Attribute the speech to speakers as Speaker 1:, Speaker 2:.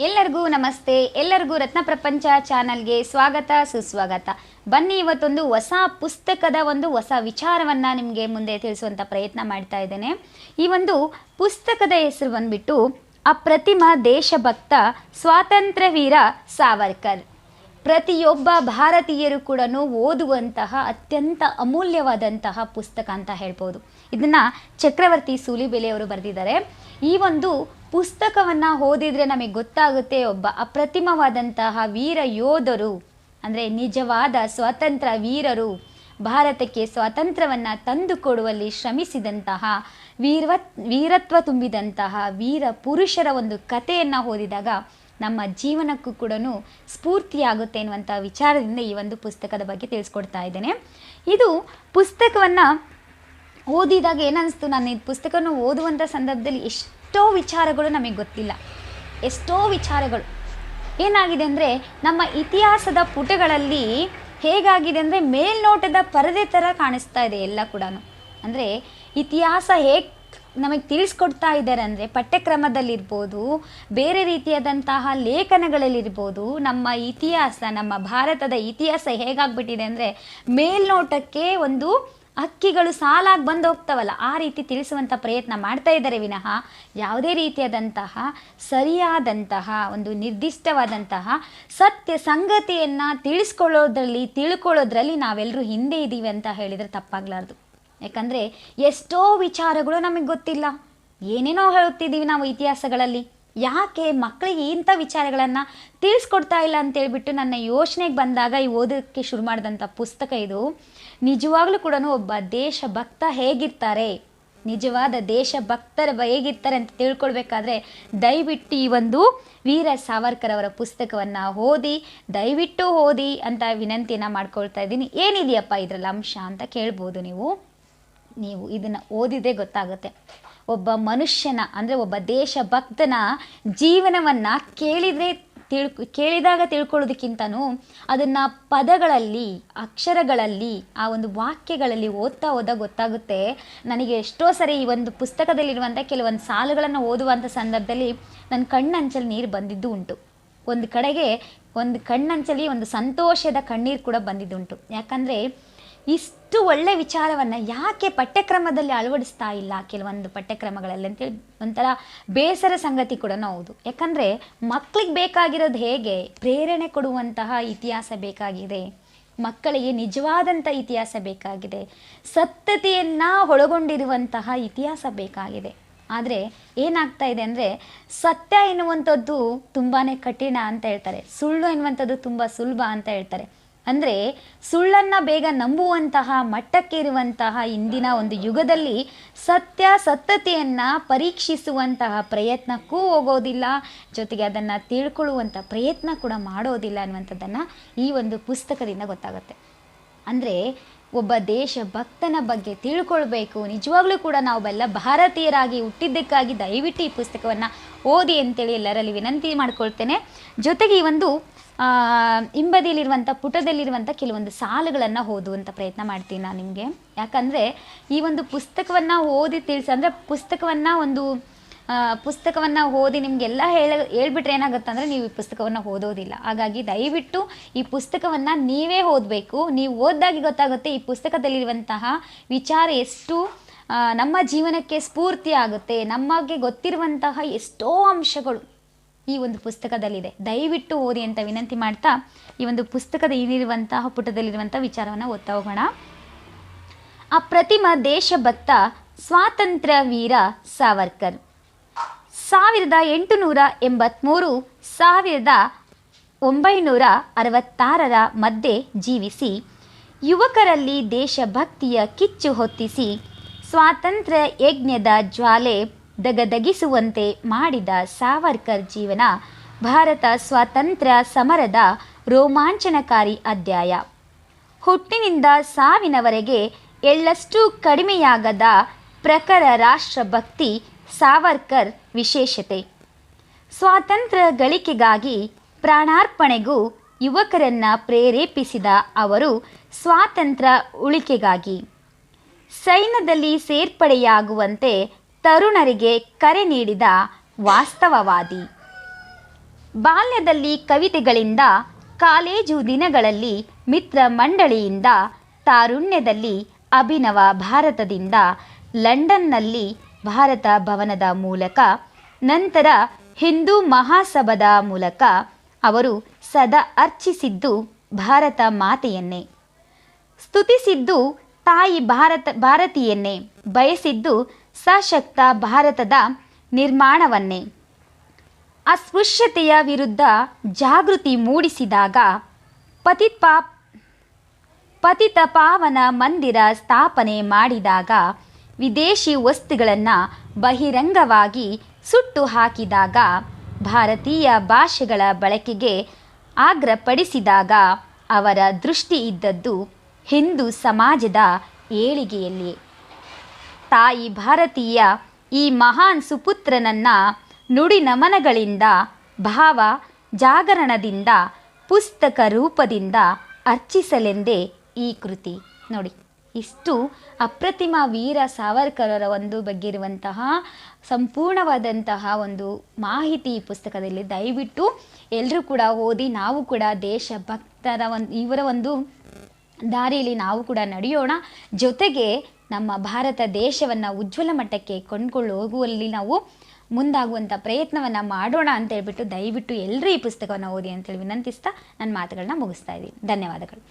Speaker 1: ಎಲ್ಲರಿಗೂ ನಮಸ್ತೆ. ಎಲ್ಲರಿಗೂ ರತ್ನ ಪ್ರಪಂಚ ಚಾನಲ್ಗೆ ಸ್ವಾಗತ, ಸುಸ್ವಾಗತ. ಬನ್ನಿ ಇವತ್ತೊಂದು ಹೊಸ ಪುಸ್ತಕದ ಒಂದು ಹೊಸ ವಿಚಾರವನ್ನ ನಿಮಗೆ ಮುಂದೆ ತಿಳಿಸುವಂತ ಪ್ರಯತ್ನ ಮಾಡ್ತಾ ಇದ್ದೇನೆ. ಈ ಒಂದು ಪುಸ್ತಕದ ಹೆಸರು ಬಂದ್ಬಿಟ್ಟು, ಅಪ್ರತಿಮ ದೇಶಭಕ್ತ ಸ್ವಾತಂತ್ರ್ಯ ವೀರ ಸಾವರ್ಕರ್. ಪ್ರತಿಯೊಬ್ಬ ಭಾರತೀಯರು ಕೂಡ ಓದುವಂತಹ ಅತ್ಯಂತ ಅಮೂಲ್ಯವಾದಂತಹ ಪುಸ್ತಕ ಅಂತ ಹೇಳ್ಬೋದು. ಇದನ್ನ ಚಕ್ರವರ್ತಿ ಸೂಲಿಬೆಲೆಯವರು ಬರೆದಿದ್ದಾರೆ. ಈ ಒಂದು ಪುಸ್ತಕವನ್ನ ಓದಿದ್ರೆ ನಮಗೆ ಗೊತ್ತಾಗುತ್ತೆ ಒಬ್ಬ ಅಪ್ರತಿಮವಾದಂತಹ ವೀರ ಯೋಧರು, ಅಂದರೆ ನಿಜವಾದ ಸ್ವಾತಂತ್ರ್ಯ ವೀರರು, ಭಾರತಕ್ಕೆ ಸ್ವಾತಂತ್ರ್ಯವನ್ನ ತಂದುಕೊಡುವಲ್ಲಿ ಶ್ರಮಿಸಿದಂತಹ ವೀರವ, ವೀರತ್ವ ತುಂಬಿದಂತಹ ವೀರ ಪುರುಷರ ಒಂದು ಕಥೆಯನ್ನು ಓದಿದಾಗ ನಮ್ಮ ಜೀವನಕ್ಕೂ ಕೂಡ ಸ್ಫೂರ್ತಿಯಾಗುತ್ತೆ ಎನ್ನುವಂಥ ವಿಚಾರದಿಂದ ಈ ಒಂದು ಪುಸ್ತಕದ ಬಗ್ಗೆ ತಿಳಿಸ್ಕೊಡ್ತಾ ಇದ್ದೇನೆ. ಇದು ಪುಸ್ತಕವನ್ನು ಓದಿದಾಗ ಏನನ್ನಿಸ್ತು ನಾನು ಈ ಪುಸ್ತಕವನ್ನು ಓದುವಂಥ ಸಂದರ್ಭದಲ್ಲಿ ಎಷ್ಟೋ ವಿಚಾರಗಳು ನಮಗೆ ಗೊತ್ತಿಲ್ಲ. ಎಷ್ಟೋ ವಿಚಾರಗಳು. ಏನಾಗಿದೆ ಅಂದರೆ ನಮ್ಮ ಇತಿಹಾಸದ ಪುಟಗಳಲ್ಲಿ ಹೇಗಾಗಿದೆ ಅಂದರೆ ಮೇಲ್ನೋಟದ ಪರದೆ ಥರ ಕಾಣಿಸ್ತಾ ಇದೆ ಎಲ್ಲ ಕೂಡ ಅಂದರೆ ಇತಿಹಾಸ ಹೇಗೆ ನಮಗೆ ತಿಳಿಸ್ಕೊಡ್ತಾ ಇದ್ದಾರೆ ಅಂದರೆ ಪಠ್ಯಕ್ರಮದಲ್ಲಿರ್ಬೋದು, ಬೇರೆ ರೀತಿಯಾದಂತಹ ಲೇಖನಗಳಲ್ಲಿರ್ಬೋದು, ನಮ್ಮ ಇತಿಹಾಸ, ನಮ್ಮ ಭಾರತದ ಇತಿಹಾಸ ಹೇಗಾಗ್ಬಿಟ್ಟಿದೆ ಅಂದರೆ ಮೇಲ್ನೋಟಕ್ಕೆ ಒಂದು ಹಕ್ಕಿಗಳು ಸಾಲಾಗಿ ಬಂದು ಹೋಗ್ತವಲ್ಲ, ಆ ರೀತಿ ತಿಳಿಸುವಂಥ ಪ್ರಯತ್ನ ಮಾಡ್ತಾ ಇದ್ದಾರೆ ವಿನಃ ಯಾವುದೇ ರೀತಿಯಾದಂತಹ ಸರಿಯಾದಂತಹ ಒಂದು ನಿರ್ದಿಷ್ಟವಾದಂತಹ ಸತ್ಯ ಸಂಗತಿಯನ್ನು ತಿಳಿಸ್ಕೊಳ್ಳೋದ್ರಲ್ಲಿ, ತಿಳ್ಕೊಳ್ಳೋದ್ರಲ್ಲಿ ನಾವೆಲ್ಲರೂ ಹಿಂದೆ ಇದ್ದೀವಿ ಅಂತ ಹೇಳಿದರೆ ತಪ್ಪಾಗಲಾರ್ದು. ಯಾಕಂದರೆ ಎಷ್ಟೋ ವಿಚಾರಗಳು ನಮಗೆ ಗೊತ್ತಿಲ್ಲ. ಏನೇನೋ ಹೇಳುತ್ತಿದ್ದೀವಿ ನಾವು ಇತಿಹಾಸಗಳಲ್ಲಿ. ಯಾಕೆ ಮಕ್ಕಳಿಗೆ ಇಂಥ ವಿಚಾರಗಳನ್ನು ತಿಳಿಸ್ಕೊಡ್ತಾ ಇಲ್ಲ ಅಂತೇಳ್ಬಿಟ್ಟು ನನ್ನ ಯೋಚನೆಗೆ ಬಂದಾಗ ಈ ಓದೋಕ್ಕೆ ಶುರು ಮಾಡಿದಂಥ ಪುಸ್ತಕ ಇದು. ನಿಜವಾಗ್ಲೂ ಕೂಡ ಒಬ್ಬ ದೇಶಭಕ್ತ ಹೇಗಿರ್ತಾರೆ? ನಿಜವಾದ ದೇಶಭಕ್ತರ ಹೇಗಿರ್ತಾರೆ ಅಂತ ತಿಳ್ಕೊಳ್ಬೇಕಾದ್ರೆ ದಯವಿಟ್ಟು ಈ ಒಂದು ವೀರ ಸಾವರ್ಕರ್ ಅವರ ಪುಸ್ತಕವನ್ನು ಓದಿ, ದಯವಿಟ್ಟು ಓದಿ ಅಂತ ವಿನಂತಿಯನ್ನು ಮಾಡ್ಕೊಳ್ತಾ ಇದ್ದೀನಿ. ಏನಿದೆಯಪ್ಪ ಇದರಲ್ಲಿ ಅಂಶ ಅಂತ ಕೇಳ್ಬೋದು ನೀವು. ನೀವು ಇದನ್ನು ಓದಿದ್ರೆ ಗೊತ್ತಾಗುತ್ತೆ. ಒಬ್ಬ ಮನುಷ್ಯನ, ಅಂದರೆ ಒಬ್ಬ ದೇಶಭಕ್ತನ ಜೀವನವನ್ನು ಕೇಳಿದರೆ ತಿಳ್ಕೊ ಕೇಳಿದಾಗ ತಿಳ್ಕೊಳ್ಳೋದಕ್ಕಿಂತನೂ ಅದನ್ನು ಪದಗಳಲ್ಲಿ, ಅಕ್ಷರಗಳಲ್ಲಿ, ಆ ಒಂದು ವಾಕ್ಯಗಳಲ್ಲಿ ಓದ್ತಾ ಓದಾಗ ಗೊತ್ತಾಗುತ್ತೆ. ನನಗೆ ಎಷ್ಟೋ ಸರಿ ಈ ಒಂದು ಪುಸ್ತಕದಲ್ಲಿರುವಂಥ ಕೆಲವೊಂದು ಸಾಲುಗಳನ್ನು ಓದುವಂಥ ಸಂದರ್ಭದಲ್ಲಿ ನನ್ನ ಕಣ್ಣಂಚಲ್ಲಿ ನೀರು ಬಂದಿದ್ದು ಉಂಟು. ಒಂದು ಕಡೆಗೆ, ಒಂದು ಕಣ್ಣಂಚಲ್ಲಿ ಒಂದು ಸಂತೋಷದ ಕಣ್ಣೀರು ಕೂಡ ಬಂದಿದ್ದುಂಟು. ಯಾಕಂದರೆ ಇಷ್ಟು ಒಳ್ಳೆ ವಿಚಾರವನ್ನು ಯಾಕೆ ಪಠ್ಯಕ್ರಮದಲ್ಲಿ ಅಳವಡಿಸ್ತಾ ಇಲ್ಲ ಕೆಲವೊಂದು ಪಠ್ಯಕ್ರಮಗಳಲ್ಲಿ ಅಂತೇಳಿ ಒಂಥರ ಬೇಸರ ಸಂಗತಿ ಕೂಡ ಹೌದು. ಯಾಕಂದರೆ ಮಕ್ಕಳಿಗೆ ಬೇಕಾಗಿರೋದು ಹೇಗೆ? ಪ್ರೇರಣೆ ಕೊಡುವಂತಹ ಇತಿಹಾಸ ಬೇಕಾಗಿದೆ. ಮಕ್ಕಳಿಗೆ ನಿಜವಾದಂಥ ಇತಿಹಾಸ ಬೇಕಾಗಿದೆ. ಸತ್ಯತೆಯನ್ನು ಒಳಗೊಂಡಿರುವಂತಹ ಇತಿಹಾಸ ಬೇಕಾಗಿದೆ. ಆದರೆ ಏನಾಗ್ತಾ ಇದೆ ಅಂದರೆ ಸತ್ಯ ಎನ್ನುವಂಥದ್ದು ತುಂಬಾ ಕಠಿಣ ಅಂತ ಹೇಳ್ತಾರೆ. ಸುಳ್ಳು ಎನ್ನುವಂಥದ್ದು ತುಂಬ ಸುಲಭ ಅಂತ ಹೇಳ್ತಾರೆ. ಅಂದರೆ ಸುಳ್ಳನ್ನು ಬೇಗ ನಂಬುವಂತಹ ಮಟ್ಟಕ್ಕೆ ಇರುವಂತಹ ಇಂದಿನ ಒಂದು ಯುಗದಲ್ಲಿ ಸತ್ಯ ಸತ್ಯತೆಯನ್ನು ಪರೀಕ್ಷಿಸುವಂತಹ ಪ್ರಯತ್ನಕ್ಕೂ ಹೋಗೋದಿಲ್ಲ. ಜೊತೆಗೆ ಅದನ್ನು ತಿಳ್ಕೊಳ್ಳುವಂಥ ಪ್ರಯತ್ನ ಕೂಡ ಮಾಡೋದಿಲ್ಲ ಅನ್ನುವಂಥದ್ದನ್ನು ಈ ಒಂದು ಪುಸ್ತಕದಿಂದ ಗೊತ್ತಾಗುತ್ತೆ. ಅಂದರೆ ಒಬ್ಬ ದೇಶ ಭಕ್ತನ ಬಗ್ಗೆ ತಿಳ್ಕೊಳ್ಬೇಕು. ನಿಜವಾಗ್ಲೂ ಕೂಡ ನಾವೆಲ್ಲ ಭಾರತೀಯರಾಗಿ ಹುಟ್ಟಿದ್ದಕ್ಕಾಗಿ ದಯವಿಟ್ಟು ಈ ಪುಸ್ತಕವನ್ನು ಓದಿ ಅಂತೇಳಿ ಎಲ್ಲರಲ್ಲಿ ವಿನಂತಿ ಮಾಡ್ಕೊಳ್ತೇನೆ. ಜೊತೆಗೆ ಈ ಒಂದು ಹಿಂಬದಿಯಲ್ಲಿರುವಂಥ ಪುಟದಲ್ಲಿರುವಂಥ ಕೆಲವೊಂದು ಸಾಲುಗಳನ್ನು ಓದುವಂಥ ಪ್ರಯತ್ನ ಮಾಡ್ತೀನಿ ನಾನು ನಿಮಗೆ. ಯಾಕಂದರೆ ಈ ಒಂದು ಪುಸ್ತಕವನ್ನು ಓದಿ ತಿಳಿಸಿ, ಅಂದರೆ ಪುಸ್ತಕವನ್ನು ಒಂದು ಪುಸ್ತಕವನ್ನು ಓದಿ ನಿಮಗೆಲ್ಲ ಹೇಳ, ಹೇಳ್ಬಿಟ್ರೆ ಏನಾಗುತ್ತೆ ಅಂದರೆ ನೀವು ಈ ಪುಸ್ತಕವನ್ನು ಓದೋದಿಲ್ಲ. ಹಾಗಾಗಿ ದಯವಿಟ್ಟು ಈ ಪುಸ್ತಕವನ್ನು ನೀವೇ ಓದಬೇಕು. ನೀವು ಓದ್ದಾಗಿ ಗೊತ್ತಾಗುತ್ತೆ ಈ ಪುಸ್ತಕದಲ್ಲಿರುವಂತಹ ವಿಚಾರ ಎಷ್ಟು ನಮ್ಮ ಜೀವನಕ್ಕೆ ಸ್ಫೂರ್ತಿ ಆಗುತ್ತೆ. ನಮಗೆ ಗೊತ್ತಿರುವಂತಹ ಎಷ್ಟೋ ಅಂಶಗಳು ಈ ಒಂದು ಪುಸ್ತಕದಲ್ಲಿದೆ. ದಯವಿಟ್ಟು ಓದಿ ಅಂತ ವಿನಂತಿ ಮಾಡ್ತಾ ಈ ಒಂದು ಪುಸ್ತಕದ ಏನಿರುವಂತಹ ಪುಟದಲ್ಲಿರುವಂಥ ವಿಚಾರವನ್ನು ಓದ್ತಾ ಹೋಗೋಣ. ಅಪ್ರತಿಮ ದೇಶಭಕ್ತ ಸ್ವಾತಂತ್ರ್ಯ ವೀರ ಸಾವರ್ಕರ್. ಸಾವಿರದ ಎಂಟುನೂರ ಎಂಬತ್ತ್ಮೂರು ಸಾವಿರದ ಒಂಬೈನೂರ ಅರವತ್ತಾರರ ಮಧ್ಯೆ ಜೀವಿಸಿ, ಯುವಕರಲ್ಲಿ ದೇಶಭಕ್ತಿಯ ಕಿಚ್ಚು ಹೊತ್ತಿಸಿ ಸ್ವಾತಂತ್ರ್ಯ ಯಜ್ಞದ ಜ್ವಾಲೆ ದಗದಗಿಸುವಂತೆ ಮಾಡಿದ ಸಾವರ್ಕರ್ ಜೀವನ ಭಾರತ ಸ್ವಾತಂತ್ರ್ಯ ಸಮರದ ರೋಮಾಂಚನಕಾರಿ ಅಧ್ಯಾಯ. ಹುಟ್ಟಿನಿಂದ ಸಾವಿನವರೆಗೆ ಎಳ್ಳಷ್ಟು ಕಡಿಮೆಯಾಗದ ಪ್ರಖರ ರಾಷ್ಟ್ರಭಕ್ತಿ ಸಾವರ್ಕರ್ ವಿಶೇಷತೆ. ಸ್ವಾತಂತ್ರ್ಯ ಗಳಿಕೆಗಾಗಿ ಪ್ರಾಣಾರ್ಪಣೆಗೂ ಯುವಕರನ್ನ ಪ್ರೇರೇಪಿಸಿದ ಅವರು ಸ್ವಾತಂತ್ರ್ಯ ಉಳಿಕೆಗಾಗಿ. ಸೈನ್ಯದಲ್ಲಿ ಸೇರ್ಪಡೆಯಾಗುವಂತೆ ತರುಣರಿಗೆ ಕರೆ ನೀಡಿದ ವಾಸ್ತವವಾದಿ. ಬಾಲ್ಯದಲ್ಲಿ ಕವಿತೆಗಳಿಂದ, ಕಾಲೇಜು ದಿನಗಳಲ್ಲಿ ಮಿತ್ರ ಮಂಡಳಿಯಿಂದ, ತಾರುಣ್ಯದಲ್ಲಿ ಅಭಿನವ ಭಾರತದಿಂದ, ಲಂಡನ್ನಲ್ಲಿ ಭಾರತ ಭವನದ ಮೂಲಕ, ನಂತರ ಹಿಂದೂ ಮಹಾಸಭದ ಮೂಲಕ ಅವರು ಸದಾ ಅರ್ಚಿಸಿದ್ದು ಭಾರತ ಮಾತೆಯನ್ನೇ. ಸ್ತುತಿಸಿದ್ದು ತಾಯಿ ಭಾರತ ಭಾರತೀಯನ್ನೇ ಬಯಸಿದ್ದು ಸಶಕ್ತ ಭಾರತದ ನಿರ್ಮಾಣವನ್ನೇ. ಅಸ್ಪೃಶ್ಯತೆಯ ವಿರುದ್ಧ ಜಾಗೃತಿ ಮೂಡಿಸಿದಾಗ ಪತಿತ್ಪಾ ಪತಿತ ಪಾವನ ಮಂದಿರ ಸ್ಥಾಪನೆ ಮಾಡಿದಾಗ ವಿದೇಶಿ ವಸ್ತುಗಳನ್ನು ಬಹಿರಂಗವಾಗಿ ಸುಟ್ಟು ಹಾಕಿದಾಗ ಭಾರತೀಯ ಭಾಷೆಗಳ ಬಳಕೆಗೆ ಆಗ್ರಹಪಡಿಸಿದಾಗ ಅವರ ದೃಷ್ಟಿ ಇದ್ದದ್ದು ಹಿಂದೂ ಸಮಾಜದ ಏಳಿಗೆಯಲ್ಲಿ. ತಾಯಿ ಭಾರತೀಯ ಈ ಮಹಾನ್ ಸುಪುತ್ರನನ್ನ ನುಡಿ ನಮನಗಳಿಂದ, ಭಾವ ಜಾಗರಣದಿಂದ, ಪುಸ್ತಕ ರೂಪದಿಂದ ಅರ್ಚಿಸಲೆಂದೇ ಈ ಕೃತಿ. ನೋಡಿ, ಇಷ್ಟು ಅಪ್ರತಿಮ ವೀರ ಸಾವರ್ಕರರ ಒಂದು ಬಗ್ಗೆ ಇರುವಂತಹ ಸಂಪೂರ್ಣವಾದಂತಹ ಒಂದು ಮಾಹಿತಿ ಈ ಪುಸ್ತಕದಲ್ಲಿ ದಯವಿಟ್ಟು ಎಲ್ಲರೂ ಕೂಡ ಓದಿ, ನಾವು ಕೂಡ ದೇಶಭಕ್ತರ ಒಂದು, ಇವರ ಒಂದು ದಾರಿಯಲ್ಲಿ ನಾವು ಕೂಡ ನಡೆಯೋಣ. ಜೊತೆಗೆ ನಮ್ಮ ಭಾರತ ದೇಶವನ್ನು ಉಜ್ವಲ ಮಟ್ಟಕ್ಕೆ ಕೊಂಡ್ಕೊಂಡು ಹೋಗುವಲ್ಲಿ ನಾವು ಮುಂದಾಗುವಂಥ ಪ್ರಯತ್ನವನ್ನು ಮಾಡೋಣ ಅಂತ ಹೇಳ್ಬಿಟ್ಟು ದಯವಿಟ್ಟು ಎಲ್ಲರೂ ಈ ಪುಸ್ತಕವನ್ನು ಓದಿ ಅಂತೇಳಿ ವಿನಂತಿಸ್ತಾ ನನ್ನ ಮಾತುಗಳನ್ನ ಮುಗಿಸ್ತಾ ಇದ್ದೀನಿ. ಧನ್ಯವಾದಗಳು.